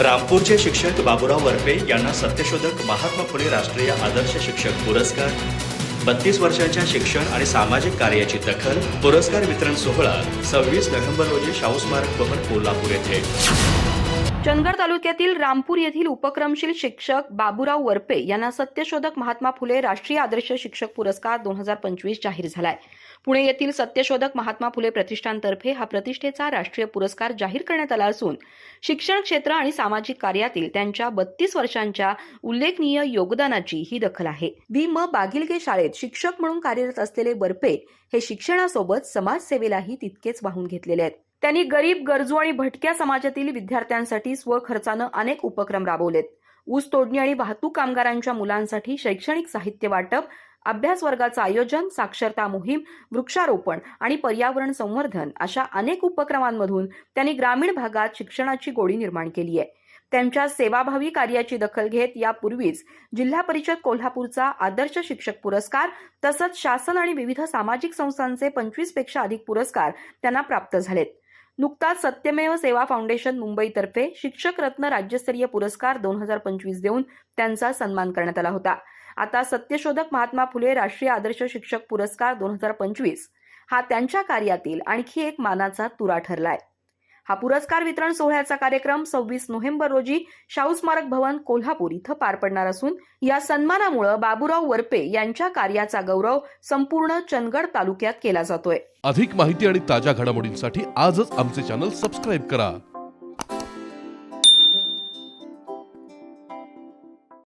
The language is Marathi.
रामपूरचे शिक्षक बाबुराव वरपे यांना सत्यशोधक महात्मा फुले राष्ट्रीय आदर्श शिक्षक पुरस्कार. बत्तीस वर्षाच्या शिक्षण आणि सामाजिक कार्याची दखल पुरस्कार वितरण सोहळा सव्वीस नोव्हेंबर रोजी शाहू स्मारक भवन कोल्हापूर येथे. चंदगड तालुक्यातील रामपूर येथील उपक्रमशील शिक्षक बाबूराव वरपे यांना सत्यशोधक महात्मा फुले राष्ट्रीय आदर्श शिक्षक पुरस्कार दोन हजार पंचवीस जाहीर झालाय. पुणे येथील सत्यशोधक महात्मा फुले प्रतिष्ठानतर्फे हा प्रतिष्ठेचा राष्ट्रीय पुरस्कार जाहीर करण्यात आला असून शिक्षण क्षेत्र आणि सामाजिक कार्यातील त्यांच्या बत्तीस वर्षांच्या उल्लेखनीय योगदानाची ही दखल आहे. भीम म बागिलगे शाळेत शिक्षक म्हणून कार्यरत असलेले वरपे हे शिक्षणासोबत समाजसेवेलाही तितकेच वाहून घेतलेले आहेत. त्यांनी गरीब गरजू आणि भटक्या समाजातील विद्यार्थ्यांसाठी स्वखर्चानं अनेक उपक्रम राबवलेत. ऊस तोडणी आणि वाहतूक कामगारांच्या मुलांसाठी शैक्षणिक साहित्य वाटप अभ्यास वर्गाचं आयोजन साक्षरता मोहीम वृक्षारोपण आणि पर्यावरण संवर्धन अशा अनेक उपक्रमांमधून त्यांनी ग्रामीण भागात शिक्षणाची गोडी निर्माण केली आहे. त्यांच्या सेवाभावी कार्याची दखल घेत यापूर्वीच जिल्हा परिषद कोल्हापूरचा आदर्श शिक्षक पुरस्कार तसंच शासन आणि विविध सामाजिक संस्थांचे पंचवीसपेक्षा अधिक पुरस्कार त्यांना प्राप्त झालेत. नुकताच सत्यमेव सेवा फाउंडेशन मुंबईतर्फे शिक्षक रत्न राज्यस्तरीय पुरस्कार दोन हजार पंचवीस देऊन त्यांचा सन्मान करण्यात आला होता. आता सत्यशोधक महात्मा फुले राष्ट्रीय आदर्श शिक्षक पुरस्कार दोन हजार पंचवीस हा त्यांच्या कार्यातील आणखी एक मानाचा तुरा ठरलाय. हा पुरस्कार वितरण सोहळ्याचा कार्यक्रम सव्वीस नोव्हेंबर रोजी शाहू स्मारक भवन कोल्हापूर इथं पार पडणार असून या सन्मानामुळे बाबूराव वरपे यांच्या कार्याचा गौरव संपूर्ण चंदगड तालुक्यात केला जातोय. अधिक माहिती आणि ताज्या घडामोडींसाठी आजच आमचे चॅनल सबस्क्राईब करा.